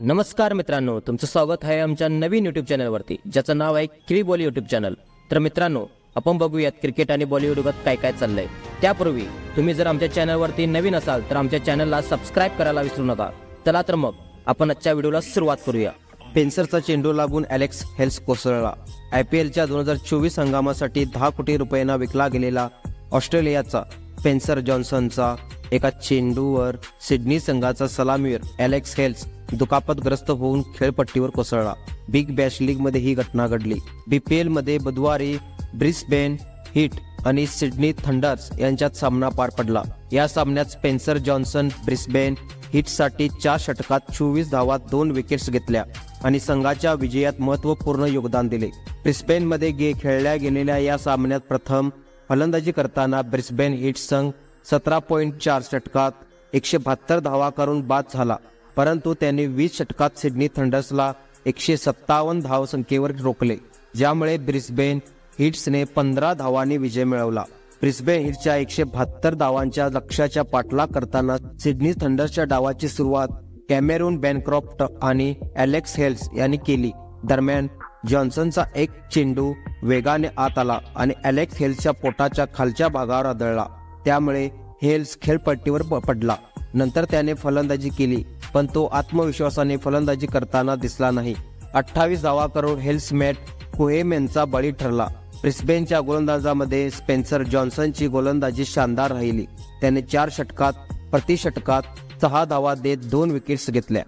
नमस्कार मित्रांनो तुमचं स्वागत आहे आमच्या नवीन युट्यूब चॅनलवरती ज्याचं नाव आहे क्री बॉली युट्यूब चॅनल तर मित्रांनो आपण बघूयात क्रिकेट आणि बॉलिवूडगत काय काय चाललंय. त्यापूर्वी तुम्ही जर आमच्या चॅनलवरती नवीन असाल तर आमच्या चॅनलला सबस्क्राईब करायला विसरू नका. चला तर मग आपण आजच्या व्हिडिओला सुरुवात करूया. पेन्सरचा चेंडू लागून अलेक्स हेल्स कोसळला. आय पी एलच्या दोन हजार चोवीस हंगामासाठी दहा कोटी रुपयांना विकला गेलेला ऑस्ट्रेलियाचा पेन्सर जॉन्सनचा एका चेंडूवर सिडनी संघाचा सलामीवीर अलेक्स हेल्स दुखापतग्रस्त होऊन खेळपट्टीवर कोसळला. बिग बॅश लीगमध्ये ही घटना घडली. बीपीएलमध्ये बुधवारी ब्रिस्बेन हिट आणि सिडनी थंडर्स यांच्यात सामना पार पडला. या सामन्यात स्पेन्सर जॉन्सन ब्रिस्बेन हिटसाठी चार षटकात चोवीस धावात दोन विकेट्स घेतल्या आणि संघाच्या विजयात महत्त्वपूर्ण योगदान दिले. ब्रिस्बेनमध्ये गे खेळल्या गेलेल्या या सामन्यात प्रथम फलंदाजी करताना ब्रिस्बेन हिट संघ सतरा पॉईंट चार षटकात एकशे बहात्तर धावा करून बाद झाला. परंतु त्यांनी वीस षटकात सिडनी थंडर्सला एकशे सत्तावन्न धावसंख्येवर रोखले ज्यामुळे ब्रिस्बेन हिट्सने पंधरा धावांनी विजय मिळवला. ब्रिस्बेन हिट्सच्या एकशे बहात्तर धावांच्या लक्ष्याच्या पाठलाग करताना सिडनी थंडर्सच्या डावाची सुरुवात कॅमेरून बॅनक्रॉफ्ट आणि अलेक्स हेल्स यांनी केली. दरम्यान जॉन्सनचा एक चेंडू वेगाने आत आला आणि अलेक्स हेल्सच्या पोटाच्या खालच्या भागावर आदळला. त्यामुळे हेल्स खेळपट्टीवर प- पडला. नंतर त्याने फलंदाजी केली पण तो आत्मविश्वासाने फलंदाजी करताना दिसला नाही. अठ्ठावीस धावा करून हेल्समॅट मॅट यांचा बळी ठरला. ब्रिस्बेनच्या गोलंदाजामध्ये स्पेन्सर जॉन्सनची गोलंदाजी शानदार राहिली. त्याने चार षटकात प्रतिषटकात सहा धावा देत दोन विकेट्स घेतल्या.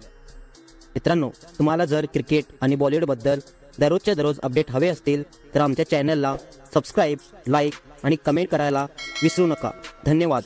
मित्रांनो तुम्हाला जर क्रिकेट आणि बॉलिवूडबद्दल दररोजच्या दररोज अपडेट हवे असतील तर आमच्या चॅनलला सबस्क्राईब लाईक आणि कमेंट करायला विसरू नका. धन्यवाद.